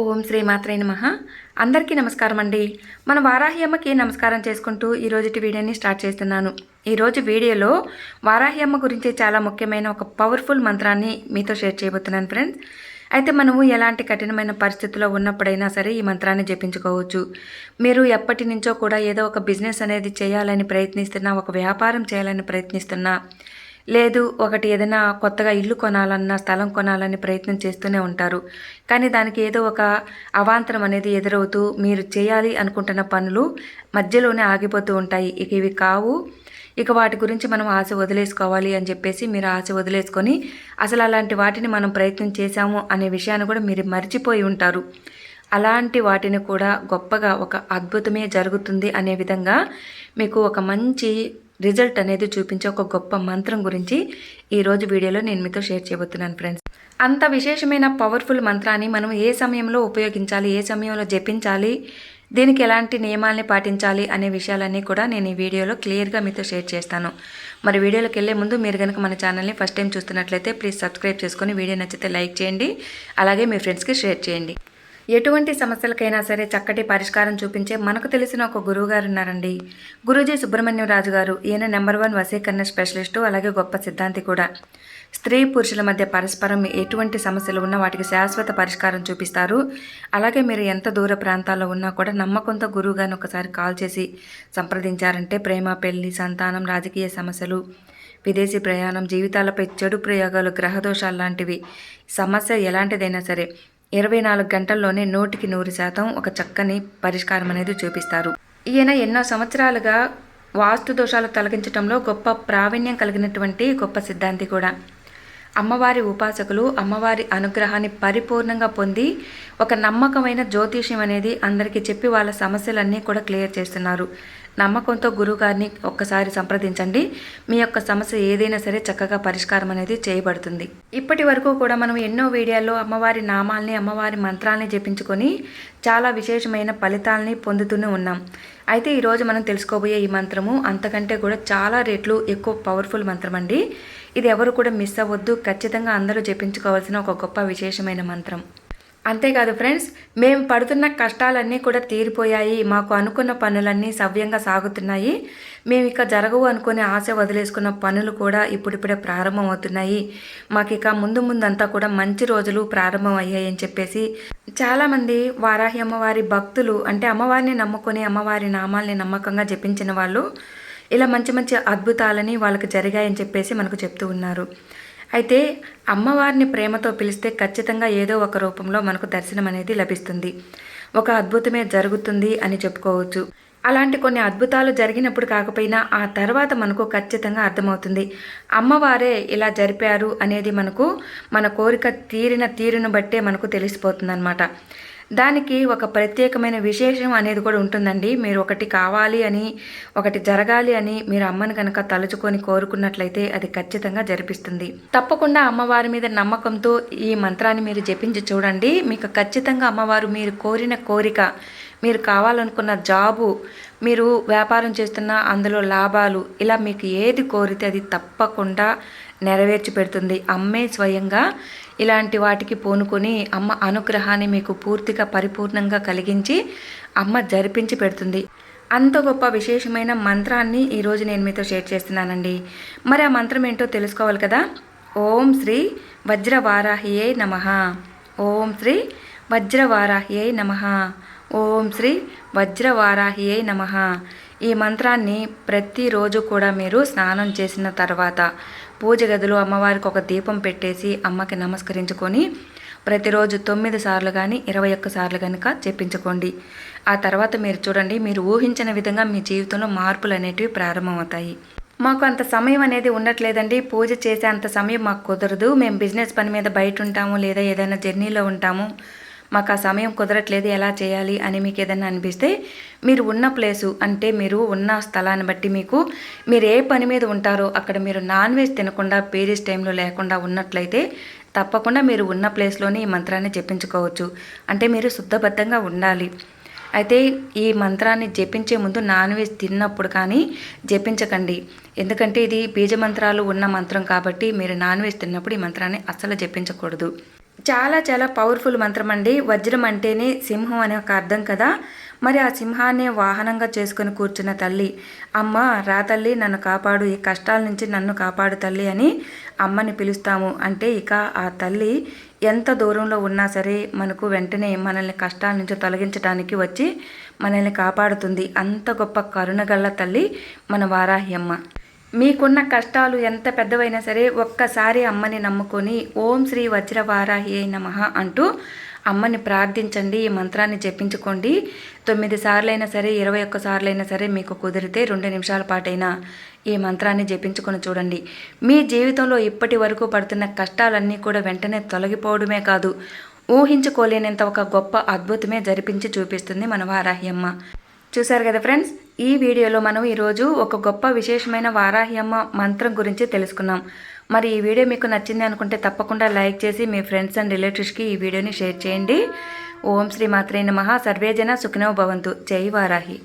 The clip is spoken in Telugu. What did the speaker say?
ఓం శ్రీ మాత్రే నమ. అందరికీ నమస్కారం అండి మన వారాహి అమ్మకి నమస్కారం చేసుకుంటూ ఈరోజుటి వీడియోని స్టార్ట్ చేస్తున్నాను. ఈరోజు వీడియోలో వారాహి అమ్మ గురించి చాలా ముఖ్యమైన ఒక పవర్ఫుల్ మంత్రాన్ని మీతో షేర్ చేయబోతున్నాను ఫ్రెండ్స్. అయితే మనము ఎలాంటి కఠినమైన పరిస్థితుల్లో ఉన్నప్పుడైనా సరే ఈ మంత్రాన్ని జపించుకోవచ్చు. మీరు ఎప్పటి నుంచో కూడా ఏదో ఒక బిజినెస్ అనేది చేయాలని ప్రయత్నిస్తున్నా ఒక వ్యాపారం చేయాలని ప్రయత్నిస్తున్నా లేదు ఒకటి ఏదైనా కొత్తగా ఇల్లు కొనాలన్నా స్థలం కొనాలని ప్రయత్నం చేస్తూనే ఉంటారు. కానీ దానికి ఏదో ఒక అవాంతరం అనేది ఎదురవుతూ మీరు చేయాలి అనుకుంటున్న పనులు మధ్యలోనే ఆగిపోతూ ఉంటాయి. ఇక ఇవి కావు. ఇక వాటి గురించి మనం ఆశ వదిలేసుకోవాలి అని చెప్పేసి మీరు ఆశ వదిలేసుకొని అసలు అలాంటి వాటిని మనం ప్రయత్నం చేశాము అనే విషయాన్ని కూడా మీరు మర్చిపోయి ఉంటారు. అలాంటి వాటిని కూడా గొప్పగా ఒక అద్భుతమే జరుగుతుంది అనే విధంగా మీకు ఒక మంచి రిజల్ట్ అనేది చూపించే ఒక గొప్ప మంత్రం గురించి ఈరోజు వీడియోలో నేను మీతో షేర్ చేయబోతున్నాను ఫ్రెండ్స్ అంత విశేషమైన పవర్ఫుల్ మంత్రాన్ని మనం ఏ సమయంలో ఉపయోగించాలి ఏ సమయంలో జపించాలి దీనికి ఎలాంటి నియమాల్ని పాటించాలి అనే విషయాలన్నీ కూడా నేను ఈ వీడియోలో క్లియర్గా మీతో షేర్ చేస్తాను. మరి వీడియోలోకి వెళ్ళే ముందు మీరు కనుక మన ఛానల్ని ఫస్ట్ టైం చూస్తున్నట్లయితే ప్లీజ్ సబ్స్క్రైబ్ చేసుకొని వీడియో నచ్చితే లైక్ చేయండి అలాగే మీ ఫ్రెండ్స్కి షేర్ చేయండి. ఎటువంటి సమస్యలకైనా సరే చక్కటి పరిష్కారం చూపించే మనకు తెలిసిన ఒక గురువు గారు ఉన్నారండి గురూజీ సుబ్రహ్మణ్యం రాజు గారు ఈయన నెంబర్ వన్ వసీకరణ స్పెషలిస్టు అలాగే గొప్ప సిద్ధాంతి కూడా. స్త్రీ పురుషుల మధ్య పరస్పరం ఎటువంటి సమస్యలు ఉన్నా వాటికి శాశ్వత పరిష్కారం చూపిస్తారు. అలాగే మీరు ఎంత దూర ప్రాంతాల్లో ఉన్నా కూడా నమ్మకంతో గురువు గారిని ఒకసారి కాల్ చేసి సంప్రదించారంటే ప్రేమ పెళ్ళి సంతానం రాజకీయ సమస్యలు విదేశీ ప్రయాణం జీవితాలపై చెడు ప్రయోగాలు గ్రహదోషాలు లాంటివి సమస్య ఎలాంటిదైనా సరే ఇరవై నాలుగు గంటల్లోనే నూటికి నూరు శాతం ఒక చక్కని పరిష్కారం అనేది చూపిస్తారు. ఈయన ఎన్నో సంవత్సరాలుగా వాస్తు దోషాలు తొలగించడంలో గొప్ప ప్రావీణ్యం కలిగినటువంటి గొప్ప సిద్ధాంతి కూడా. అమ్మవారి ఉపాసకులు అమ్మవారి అనుగ్రహాన్ని పరిపూర్ణంగా పొంది ఒక నమ్మకమైన జ్యోతిష్యం అనేది అందరికీ చెప్పి వాళ్ళ సమస్యలన్నీ కూడా క్లియర్ చేస్తున్నారు. నమ్మకంతో గురువుగారిని ఒక్కసారి సంప్రదించండి. మీ యొక్క సమస్య ఏదైనా సరే చక్కగా పరిష్కారం అనేది చేయబడుతుంది. ఇప్పటి వరకు కూడా మనం ఎన్నో వీడియోల్లో అమ్మవారి నామాల్ని అమ్మవారి మంత్రాల్ని జపించుకొని చాలా విశేషమైన ఫలితాలని పొందుతూనే ఉన్నాం. అయితే ఈరోజు మనం తెలుసుకోబోయే ఈ మంత్రము అంతకంటే కూడా చాలా రేట్లు ఎక్కువ పవర్ఫుల్ మంత్రం అండి ఇది ఎవరు కూడా మిస్ అవ్వద్దు. ఖచ్చితంగా అందరూ జపించుకోవాల్సిన ఒక గొప్ప విశేషమైన మంత్రం. అంతేకాదు ఫ్రెండ్స్ మేము పడుతున్న కష్టాలన్నీ కూడా తీరిపోయాయి మాకు అనుకున్న పనులన్నీ సవ్యంగా సాగుతున్నాయి. మేము ఇక జరగవు అనుకునే ఆశ వదిలేసుకున్న పనులు కూడా ఇప్పుడిప్పుడే ప్రారంభం అవుతున్నాయి మాకు ఇక ముందు ముందంతా కూడా మంచి రోజులు ప్రారంభం అయ్యాయి అని చెప్పేసి చాలామంది వారాహి అమ్మవారి భక్తులు అంటే అమ్మవారిని నమ్ముకొని అమ్మవారి నామాల్ని నమ్మకంగా జపించిన వాళ్ళు ఇలా మంచి మంచి అద్భుతాలని వాళ్ళకి జరిగాయని చెప్పేసి మనకు చెప్తూ ఉన్నారు. అయితే అమ్మవారిని ప్రేమతో పిలిస్తే ఖచ్చితంగా ఏదో ఒక రూపంలో మనకు దర్శనం అనేది లభిస్తుంది. ఒక అద్భుతమే జరుగుతుంది అని చెప్పుకోవచ్చు. అలాంటి కొన్ని అద్భుతాలు జరిగినప్పుడు కాకపోయినా ఆ తర్వాత మనకు ఖచ్చితంగా అర్థమవుతుంది. అమ్మవారే ఇలా జరిపారు అనేది మనకు మన కోరిక తీరిన తీరును బట్టే మనకు తెలిసిపోతుంది అనమాట దానికి ఒక ప్రత్యేకమైన విశేషం అనేది కూడా ఉంటుందండి. మీరు ఒకటి కావాలి అని ఒకటి జరగాలి అని మీరు అమ్మని కనుక తలుచుకొని కోరుకున్నట్లయితే అది ఖచ్చితంగా జరిపిస్తుంది. తప్పకుండా అమ్మవారి మీద నమ్మకంతో ఈ మంత్రాన్ని మీరు జపించి చూడండి. మీకు ఖచ్చితంగా అమ్మవారు మీరు కోరిన కోరిక మీరు కావాలనుకున్న జాబు మీరు వ్యాపారం చేస్తున్న అందులో లాభాలు ఇలా మీకు ఏది కోరితే అది తప్పకుండా నెరవేర్చి పెడుతుంది. అమ్మే స్వయంగా ఇలాంటి వాటికి పూనుకొని అమ్మ అనుగ్రహాన్ని మీకు పూర్తిగా పరిపూర్ణంగా కలిగించి అమ్మ జరిపించి పెడుతుంది. అంత గొప్ప విశేషమైన మంత్రాన్ని ఈరోజు నేను మీతో షేర్ చేస్తున్నానండి. మరి ఆ మంత్రం ఏంటో తెలుసుకోవాలి కదా? ఓం శ్రీ వజ్రవారాహియే నమ. ఓం శ్రీ వజ్రవారాహియే నమ. ఓం శ్రీ వజ్రవారాహియే నమ. ఈ మంత్రాన్ని ప్రతిరోజు కూడా మీరు స్నానం చేసిన తర్వాత పూజ గదిలో అమ్మవారికి ఒక దీపం పెట్టేసి అమ్మకి నమస్కరించుకొని ప్రతిరోజు తొమ్మిది సార్లు కానీ ఇరవై ఒక్క సార్లు కనుక చెప్పించుకోండి ఆ తర్వాత మీరు చూడండి మీరు ఊహించిన విధంగా మీ జీవితంలో మార్పులు అనేటివి ప్రారంభమవుతాయి. మాకు అంత సమయం అనేది ఉండట్లేదండి. పూజ చేసే అంత సమయం మాకు కుదరదు. మేము బిజినెస్ పని మీద బయట ఉంటాము లేదా ఏదైనా జర్నీలో ఉంటాము. మాకు ఆ సమయం కుదరట్లేదు ఎలా చేయాలి అని మీకు ఏదైనా అనిపిస్తే మీరు ఉన్న ప్లేసు అంటే మీరు ఉన్న స్థలాన్ని బట్టి మీకు మీరు ఏ పని మీద ఉంటారో అక్కడ మీరు నాన్ వెజ్ తినకుండా పీరియడ్స్ టైంలో లేకుండా ఉన్నట్లయితే తప్పకుండా మీరు ఉన్న ప్లేస్లోనే ఈ మంత్రాన్ని జపించుకోవచ్చు. అంటే మీరు శుద్ధబద్ధంగా ఉండాలి. అయితే ఈ మంత్రాన్ని జపించే ముందు నాన్ వెజ్ తిన్నప్పుడు కానీ జపించకండి. ఎందుకంటే ఇది బీజ మంత్రాలు ఉన్న మంత్రం కాబట్టి మీరు నాన్ వెజ్ తిన్నప్పుడు ఈ మంత్రాన్ని అస్సలు జపించకూడదు. చాలా చాలా పవర్ఫుల్ మంత్రం అండి. వజ్రం అంటేనే సింహం అనే ఒక అర్థం కదా. మరి ఆ సింహాన్ని వాహనంగా చేసుకుని కూర్చున్న తల్లి అమ్మ రా తల్లి నన్ను కాపాడు ఈ కష్టాల నుంచి నన్ను కాపాడు తల్లి అని అమ్మని పిలుస్తాము. అంటే ఇక ఆ తల్లి ఎంత దూరంలో ఉన్నా సరే మనకు వెంటనే మనల్ని కష్టాల నుంచి తొలగించడానికి వచ్చి మనల్ని కాపాడుతుంది. అంత గొప్ప కరుణగల్ల తల్లి మన వారాహి అమ్మ. మీకున్న కష్టాలు ఎంత పెద్దవైనా సరే ఒక్కసారి అమ్మని నమ్ముకొని ఓం శ్రీ వజ్రవారాహి నమః అంటూ అమ్మని ప్రార్థించండి. ఈ మంత్రాన్ని జపించుకోండి. తొమ్మిది సార్లైనా సరే ఇరవై ఒక్క సార్లైనా సరే మీకు కుదిరితే రెండు నిమిషాల పాటైనా ఈ మంత్రాన్ని జపించుకొని చూడండి. మీ జీవితంలో ఇప్పటి వరకు పడుతున్న కష్టాలన్నీ కూడా వెంటనే తొలగిపోవడమే కాదు ఊహించుకోలేనంత ఒక గొప్ప అద్భుతమే జరిపించి చూపిస్తుంది మన వారాహి అమ్మ. చూశారు కదా ఫ్రెండ్స్? ఈ వీడియోలో మనం ఈరోజు ఒక గొప్ప విశేషమైన వారాహ్యమ్మ మంత్రం గురించి తెలుసుకున్నాం. మరి ఈ వీడియో మీకు నచ్చింది అనుకుంటే తప్పకుండా లైక్ చేసి మీ ఫ్రెండ్స్ అండ్ రిలేటివ్స్కి ఈ వీడియోని షేర్ చేయండి. ఓం శ్రీ మాత్రే నమ. సర్వేజన సుఖినో భవంతు. జై వారాహి.